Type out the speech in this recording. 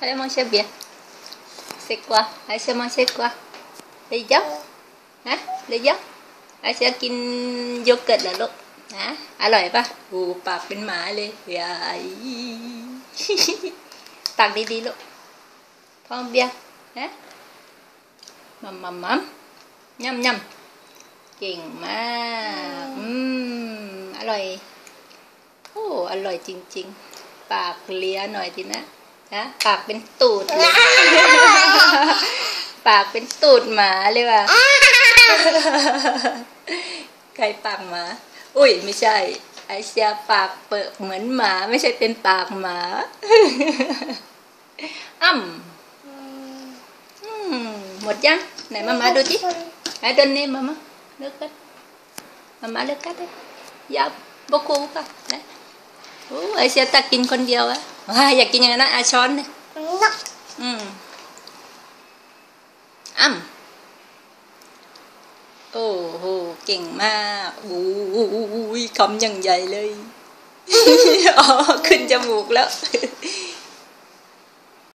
Hãy mong xe bìa Xe qua, hãy xe mong xe qua. Đi dốc. Hả? Đi dốc. Hãy xe kinh vô kịch là lúc. Hả? À loại ba. Ồ, bạc bên má lên Vậy Tặng đi đi lúc. Phong bia? Hả? Mầm mầm mầm. Nhâm nhâm. เลยยายตักดีๆลูกพร้อมเบียร์ฮะมัมมัมมัมยำยำเก่งมาก อืม อร่อย โอ้ อร่อยจริง ๆ ปากเลียหน่อยทีนะนะปากเป็นตูดเลยปากเป็นตูดหมาเลยว่ะ ใครปากหมา อุ้ยไม่ใช่ ไอเชียปากเปิดเหมือนหมาไม่ใช่เป็นปากหมา อ้ำอืมหมดยัง ไหนมามาดูจิไหนดนนี่มามา เลิกกันมามาเลิกกันเลยยาบกูค่ะนะโอ้ไอเชียตักกินคนเดียวอะว้าอยากกินอย่างนั้นนะอาช้อนเนี่ยอืมอ้ำโอ้โหเก่งมากอู้ยคำยังใหญ่เลยอ๋อขึ้นจมูกแล้ว